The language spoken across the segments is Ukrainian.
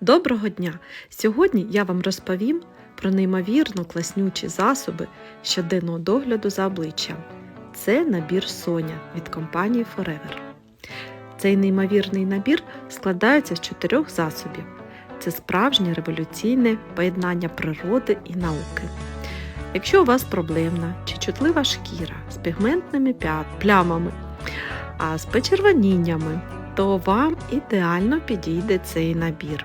Доброго дня! Сьогодні я вам розповім про неймовірно класнючі засоби щоденного догляду за обличчям. Це набір Соня від компанії Forever. Цей неймовірний набір складається з чотирьох засобів. Це справжнє революційне поєднання природи і науки. Якщо у вас проблемна чи чутлива шкіра з пігментними плямами, а з почервоніннями, то вам ідеально підійде цей набір.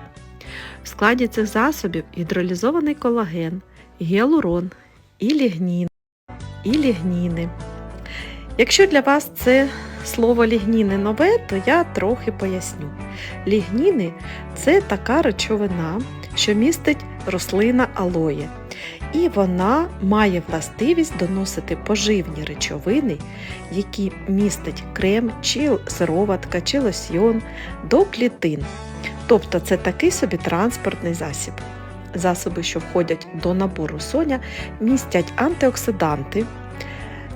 В складі цих засобів гідролізований колаген, гіалурон і лігнін, і лігніни. Якщо для вас це слово лігніни нове, то я трохи поясню. Лігніни це така речовина, що містить рослина алоє. І вона має властивість доносити поживні речовини, які містять крем, чи сироватка, чи лосьйон до клітин. Тобто це такий собі транспортний засіб. Засоби, що входять до набору соня, містять антиоксиданти,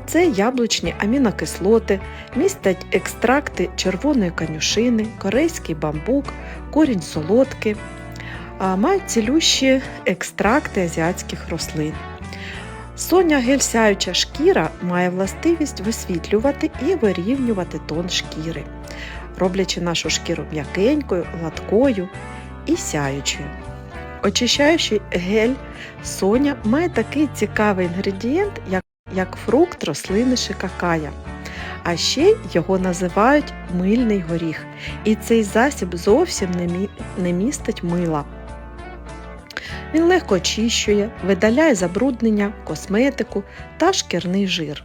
це яблучні амінокислоти, містять екстракти червоної конюшини, корейський бамбук, корінь солодки, мають цілющі екстракти азіатських рослин. Соня гель-сяюча шкіра має властивість висвітлювати і вирівнювати тон шкіри, роблячи нашу шкіру м'якенькою, гладкою і сяючою. Очищаючий гель Соня має такий цікавий інгредієнт, як, як фрукт рослини шикакая. А ще його називають мильний горіх. І цей засіб зовсім не містить мила. Він легко очищує, видаляє забруднення, косметику та шкірний жир.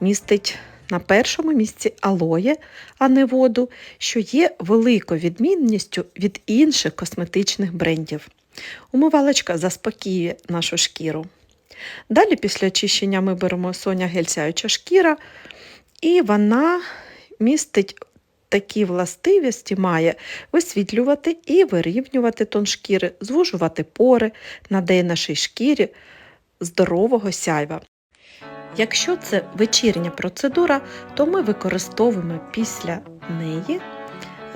Містить на першому місці алоє, а не воду, що є великою відмінністю від інших косметичних брендів. Умивалочка заспокіює нашу шкіру. Далі, після очищення, ми беремо соня гель-сяюча шкіра, і вона містить такі властивості має висвітлювати і вирівнювати тон шкіри, звужувати пори, надає нашій шкірі здорового сяйва. Якщо це вечірня процедура, то ми використовуємо після неї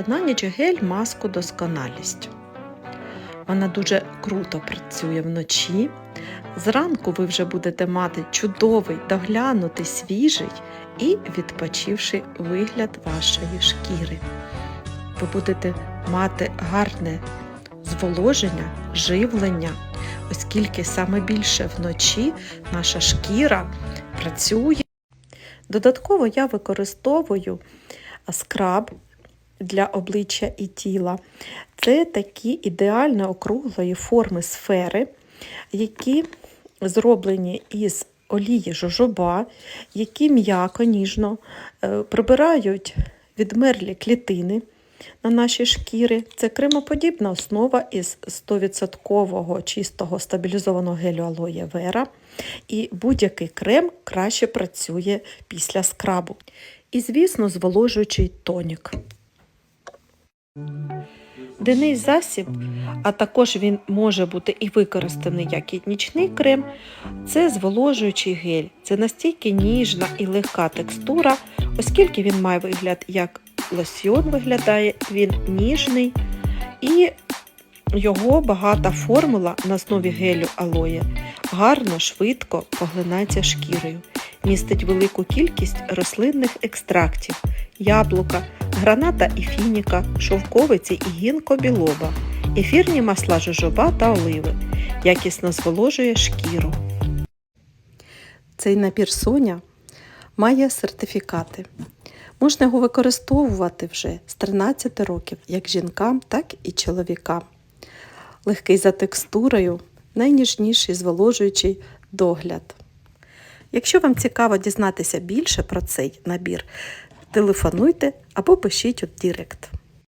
на ніч гель маску досконалість. Вона дуже круто працює вночі. Зранку ви вже будете мати чудовий, доглянутий, свіжий і відпочивший вигляд вашої шкіри. Ви будете мати гарне зволоження, живлення, оскільки саме більше вночі наша шкіра працює. Додатково я використовую скраб для обличчя і тіла. Це такі ідеально округлої форми сфери, які зроблені із олії жожоба, які м'яко ніжно е, прибирають відмерлі клітини на наші шкіри. Це кремоподібна основа із 100% чистого стабілізованого гелю алоє вера. І будь-який крем краще працює після скрабу. І, звісно, зволожуючий тонік. Денний засіб, а також він може бути і використаний як і нічний крем, це зволожуючий гель. Це настільки ніжна і легка текстура, оскільки він має вигляд як лосьйон виглядає, він ніжний і його багата формула на основі гелю алоє. Гарно, швидко поглинається шкірою, містить велику кількість рослинних екстрактів, яблука, граната і фініка, шовковиці і гінко білоба, ефірні масла жожоба та оливи, якісно зволожує шкіру. Цей набір Соня має сертифікати. Можна його використовувати вже з 13 років як жінкам, так і чоловікам. Легкий за текстурою, найніжніший зволожуючий догляд. Якщо вам цікаво дізнатися більше про цей набір, телефонуйте або пишіть у Дірект.